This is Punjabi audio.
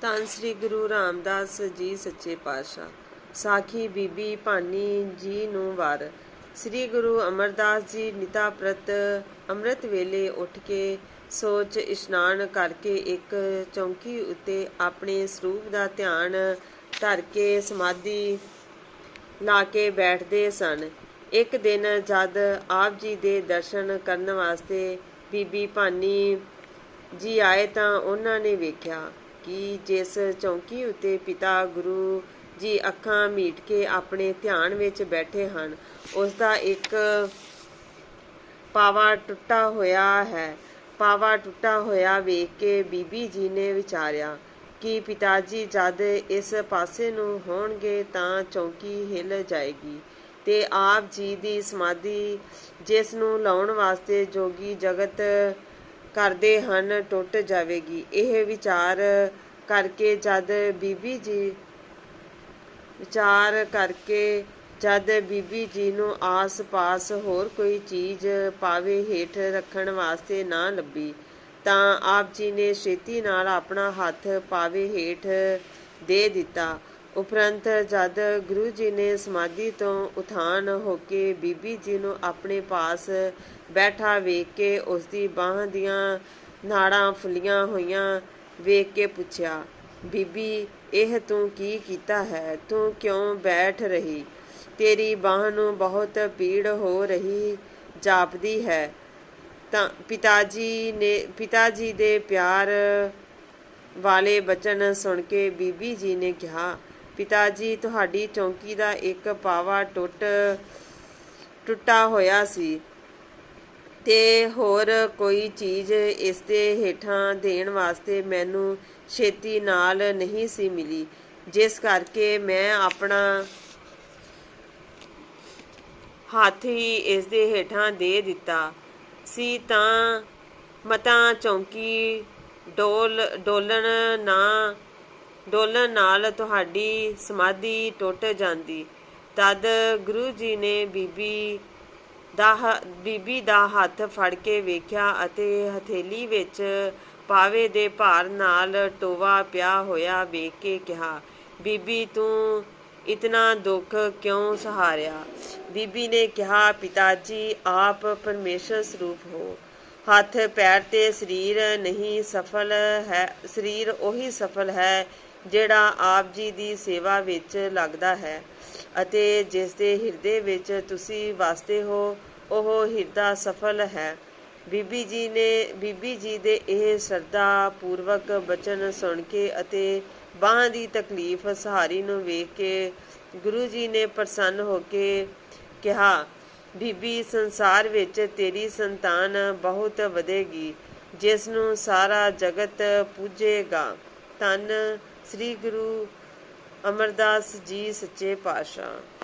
ਧੰਨ ਸ੍ਰੀ ਗੁਰੂ ਰਾਮਦਾਸ ਜੀ ਸੱਚੇ ਪਾਤਸ਼ਾਹ। ਸਾਖੀ ਬੀਬੀ ਭਾਨੀ ਜੀ ਨੂੰ ਵਾਰ। ਸ੍ਰੀ ਗੁਰੂ ਅਮਰਦਾਸ ਜੀ ਨਿਤਾ ਪ੍ਰਤ ਅੰਮ੍ਰਿਤ ਵੇਲੇ ਉੱਠ ਕੇ ਸੋਚ ਇਸ਼ਨਾਨ ਕਰਕੇ ਇੱਕ ਚੌਂਕੀ ਉੱਤੇ ਆਪਣੇ ਸਰੂਪ ਦਾ ਧਿਆਨ ਧਰ ਕੇ ਸਮਾਧੀ ਲਾ ਕੇ ਬੈਠਦੇ ਸਨ। ਇੱਕ ਦਿਨ ਜਦ ਆਪ ਜੀ ਦੇ ਦਰਸ਼ਨ ਕਰਨ ਵਾਸਤੇ ਬੀਬੀ ਭਾਨੀ ਜੀ ਆਏ ਤਾਂ ਉਹਨਾਂ ਨੇ ਵੇਖਿਆ ਕਿ ਜਿਸ ਚੌਂਕੀ ਉੱਤੇ ਪਿਤਾ ਗੁਰੂ ਜੀ ਅੱਖਾਂ ਮੀਟ ਕੇ ਆਪਣੇ ਧਿਆਨ ਵਿੱਚ ਬੈਠੇ ਹਨ, ਉਸ ਦਾ ਇੱਕ ਪਾਵਾ ਟੁੱਟਾ ਹੋਇਆ ਹੈ। ਪਾਵਾ ਟੁੱਟਾ ਹੋਇਆ ਵੇਖ ਕੇ ਬੀਬੀ ਜੀ ਨੇ ਵਿਚਾਰਿਆ ਕਿ ਪਿਤਾ ਜੀ ਜਦ ਇਸ ਪਾਸੇ ਨੂੰ ਹੋਣਗੇ ਤਾਂ ਚੌਂਕੀ ਹਿੱਲ ਜਾਏਗੀ ਤੇ ਆਪ ਜੀ ਦੀ ਸਮਾਧੀ ਜਿਸ ਨੂੰ ਲਾਉਣ ਵਾਸਤੇ ਜੋਗੀ ਜਗਤ ਕਰਦੇ ਹਨ, ਟੁੱਟ ਜਾਵੇਗੀ। ਇਹ ਵਿਚਾਰ ਕਰਕੇ ਜਦ ਬੀਬੀ ਜੀ, ਵਿਚਾਰ ਕਰਕੇ ਜਦ ਬੀਬੀ ਜੀ ਨੂੰ ਆਸ-ਪਾਸ ਹੋਰ ਕੋਈ ਚੀਜ਼ ਪਾਵੇ, ਹੇਠ ਰੱਖਣ ਵਾਸਤੇ ਨਾ ਲੱਭੀ, ਤਾਂ ਆਪ ਜੀ ਨੇ ਛੇਤੀ ਨਾਲ ਆਪਣਾ ਹੱਥ ਪਾਵੇ, ਹੇਠ ਦੇ ਦਿੱਤਾ। ਉਪਰੰਤ ਜਦ ਗੁਰੂ ਜੀ ਨੇ ਸਮਾਧੀ ਤੋਂ ਉਥਾਨ ਹੋ ਕੇ ਬੀਬੀ ਜੀ ਨੂੰ ਆਪਣੇ ਪਾਸ ਬੈਠਾ ਵੇਖ ਕੇ ਉਸ ਦੀ ਬਾਹਾਂ ਦੀਆਂ ਨਾੜਾਂ ਫੁੱਲੀਆਂ ਹੋਈਆਂ ਵੇਖ ਕੇ ਪੁੱਛਿਆ, ਬੀਬੀ, ਇਹ ਤੂੰ ਕੀ ਕੀਤਾ ਹੈ? ਤੂੰ ਕਿਉਂ ਬੈਠ ਰਹੀ? ਤੇਰੀ ਬਾਹ ਨੂੰ ਬਹੁਤ ਪੀੜ ਹੋ ਰਹੀ ਜਾਪਦੀ ਹੈ। ਤਾਂ ਪਿਤਾ ਜੀ ਨੇ ਪਿਤਾ ਜੀ ਦੇ ਪਿਆਰ ਵਾਲੇ ਬਚਨ ਸੁਣ ਕੇ ਬੀਬੀ ਜੀ ਨੇ ਕਿਹਾ ਪਿਤਾ ਜੀ, ਤੁਹਾਡੀ ਚੌਂਕੀ ਦਾ ਇੱਕ ਪਾਵਾ ਟੁੱਟ, ਟੁੱਟਾ ਹੋਇਆ ਸੀ। ਤੇ ਹੋਰ ਕੋਈ ਚੀਜ਼ ਇਸ ਦੇ ਹੇਠਾਂ ਦੇਣ ਵਾਸਤੇ ਮੈਨੂੰ ਛੇਤੀ ਨਾਲ ਨਹੀਂ ਸੀ ਮਿਲੀ। ਜਿਸ ਕਰਕੇ ਮੈਂ ਆਪਣਾ ਹੱਥ ਹੀ ਇਸ ਦੇ ਹੇਠਾਂ ਦੇ ਦਿੱਤਾ ਸੀ ਤਾਂ ਮਤਾਂ ਚੌਂਕੀ ਡੋਲ ਡੋਲਣ ਨਾ ਡੋਲਣ ਨਾਲ ਤੁਹਾਡੀ ਸਮਾਧੀ ਟੁੱਟ ਜਾਂਦੀ। ਤਦ ਗੁਰੂ ਜੀ ਨੇ ਬੀਬੀ ਦਾ ਬੀਬੀ ਦਾ ਹੱਥ ਫੜ ਕੇ ਵੇਖਿਆ ਅਤੇ ਹਥੇਲੀ ਵਿੱਚ ਪਾਵੇ ਦੇ ਭਾਰ ਨਾਲ ਟੋਵਾ ਪਿਆ ਹੋਇਆ ਵੇਖ ਕੇ ਕਿਹਾ, ਬੀਬੀ, ਤੂੰ ਇਤਨਾ ਦੁੱਖ ਕਿਉਂ ਸਹਾਰਿਆ? ਬੀਬੀ ਨੇ ਕਿਹਾ ਪਿਤਾ ਜੀ ਆਪ ਪਰਮੇਸ਼ਰ ਸਰੂਪ ਹੋ। ਹੱਥ, ਪੈਰ ਤੇ ਸਰੀਰ ਨਹੀਂ ਸਫਲ ਹੈ, ਸਰੀਰ ਉਹੀ ਸਫਲ ਹੈ ਜਿਹੜਾ ਆਪ ਜੀ ਦੀ ਸੇਵਾ ਵਿੱਚ ਲੱਗਦਾ ਹੈ ਅਤੇ ਜਿਸ ਦੇ ਹਿਰਦੇ ਵਿੱਚ ਤੁਸੀਂ ਵਸਦੇ ਹੋ, ਉਹ ਹਿਰਦਾ ਸਫਲ ਹੈ। ਬੀਬੀ ਜੀ ਨੇ, ਬੀਬੀ ਜੀ ਦੇ ਇਹ ਸਰਦਾ ਪੂਰਵਕ ਬਚਨ ਸੁਣ ਕੇ ਅਤੇ ਬਾਹਾਂ ਦੀ ਤਕਲੀਫ ਸਹਾਰੀ ਨੂੰ ਵੇਖ ਕੇ ਗੁਰੂ ਜੀ ਨੇ ਪ੍ਰਸੰਨ ਹੋ ਕੇ ਕਿਹਾ, ਬੀਬੀ, ਸੰਸਾਰ ਵਿੱਚ ਤੇਰੀ ਸੰਤਾਨ ਬਹੁਤ ਵਧੇਗੀ, ਜਿਸ ਨੂੰ ਸਾਰਾ ਜਗਤ ਪੂਜੇਗਾ। ਧੰਨ ਸ੍ਰੀ ਗੁਰੂ ਅਮਰਦਾਸ ਜੀ ਸੱਚੇ ਪਾਤਸ਼ਾਹ।